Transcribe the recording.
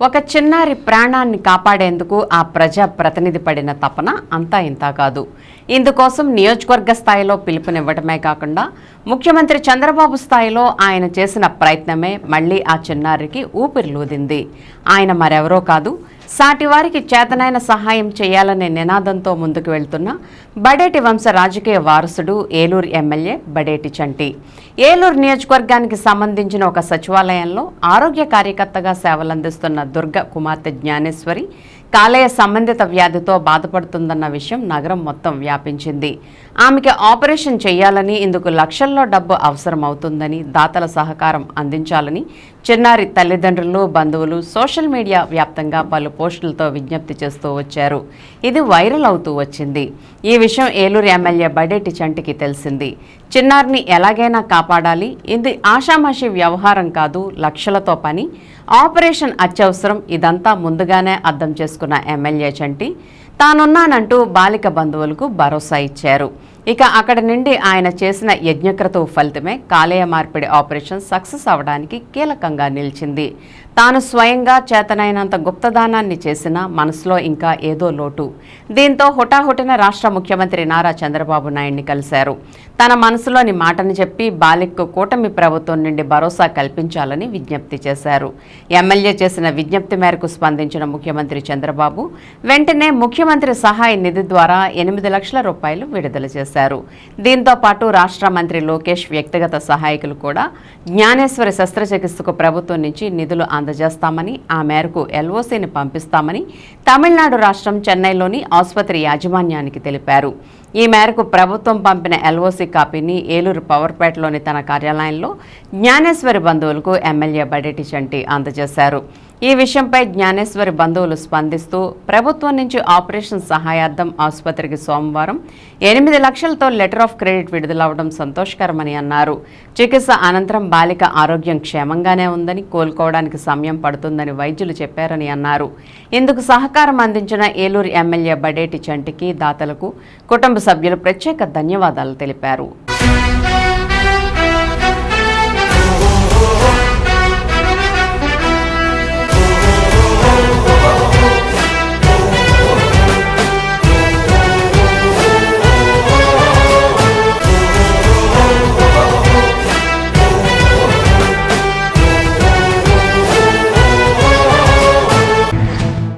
ఒక చిన్నారి ప్రాణాన్ని కాపాడేందుకు ఆ ప్రజా ప్రతినిధి పడిన తపన అంతా ఇంతా కాదు. ఇందుకోసం నియోజకవర్గ స్థాయిలో పిలుపునివ్వడమే కాకుండా ముఖ్యమంత్రి చంద్రబాబు స్థాయిలో ఆయన చేసిన ప్రయత్నమే మళ్ళీ ఆ చిన్నారికి ఊపిరిలూదింది ఆయన మరెవరో కాదు సాటివారికి చేతనైన సహాయం చేయాలనే నినాదంతో ముందుకు వెళ్తున్న బడేటి వంశ రాజకీయ వారసుడు ఏలూరు ఎమ్మెల్యే బడేటి చంటి. ఏలూరు నియోజకవర్గానికి సంబంధించిన ఒక సచివాలయంలో ఆరోగ్య కార్యకర్తగా సేవలందిస్తున్న దుర్గ కుమార్తె జ్ఞానేశ్వరి కాలేయ సంబంధిత వ్యాధితో బాధపడుతుందన్న విషయం నగరం మొత్తం వ్యాపించింది. ఆమెకి ఆపరేషన్ చేయాలని ఇందుకు లక్షల్లో డబ్బు అవసరమవుతుందని దాతల సహకారం అందించాలని చిన్నారి తల్లిదండ్రులు బంధువులు సోషల్ మీడియా వ్యాప్తంగా పలు పోస్టులతో విజ్ఞప్తి చేస్తూ వచ్చారు. ఇది వైరల్ అవుతూ వచ్చింది. ఈ విషయం ఏలూరు ఎమ్మెల్యే బడేటి చంటికి తెలిసింది. చిన్నారిని ఎలాగైనా కాపాడాలి. ఇది ఆషామాషి వ్యవహారం కాదు లక్షలతో పని. ఆపరేషన్ అత్యవసరం. ఇదంతా ముందుగానే అర్థం చేసుకున్న ఎమ్మెల్యే చంటి తానున్నానంటూ బాలిక బంధువులకు భరోసా ఇచ్చారు. ఇక అక్కడి నుండి ఆయన చేసిన యజ్ఞక్రతు ఫలితమే కాలేయ మార్పిడి ఆపరేషన్ సక్సెస్ అవడానికి కీలకంగా నిలిచింది. తాను స్వయంగా చేతనైనంత గుప్తదానాన్ని చేసినా మనసులో ఇంకా ఏదో లోటు. దీంతో హుటాహుటిన రాష్ట్ర ముఖ్యమంత్రి నారా చంద్రబాబు నాయుడిని కలిశారు. తన మనసులోని మాటను చెప్పి బాలిక్కు కూటమి ప్రభుత్వం నుండి భరోసా కల్పించాలని విజ్ఞప్తి చేశారు. ఎమ్మెల్యే చేసిన విజ్ఞప్తి మేరకు స్పందించిన ముఖ్యమంత్రి చంద్రబాబు వెంటనే ముఖ్యమంత్రి సహాయ నిధి ద్వారా ఎనిమిది లక్షల రూపాయలు విడుదల చేశారు. దీంతో పాటు రాష్ట్ర మంత్రి లోకేష్ వ్యక్తిగత సహాయకులు కూడా జ్ఞానేశ్వరి శస్త్రచికిత్సకు ప్రభుత్వం నుంచి నిధులు అందజేస్తామని ఆ మేరకు ఎల్ఓసీని పంపిస్తామని తమిళనాడు రాష్ట్రం చెన్నైలోని ఆసుపత్రి యాజమాన్యానికి తెలిపారు. ఈ మేరకు ప్రభుత్వం పంపిన ఎల్ఓసి కాపీని ఏలూరు పవర్పేటలోని తన కార్యాలయంలో జ్ఞానేశ్వరి బంధువులకు ఎమ్మెల్యే బడేటి చంటి అందజేశారు. ఈ విషయంపై జ్ఞానేశ్వరి బంధువులు స్పందిస్తూ ప్రభుత్వం నుంచి ఆపరేషన్ సహాయార్థం ఆసుపత్రికి సోమవారం ఎనిమిది లక్షలతో లెటర్ ఆఫ్ క్రెడిట్ విడుదలవడం సంతోషకరమని అన్నారు. చికిత్స అనంతరం బాలిక ఆరోగ్యం క్షేమంగానే ఉందని కోలుకోవడానికి సమయం పడుతుందని వైద్యులు చెప్పారని అన్నారు. ఇందుకు సహకారం అందించిన ఏలూరు ఎమ్మెల్యే బడేటి చంటికి దాతలకు కుటుంబ కుటుంబ సభ్యులు ప్రత్యేక ధన్యవాదాలు తెలిపారు.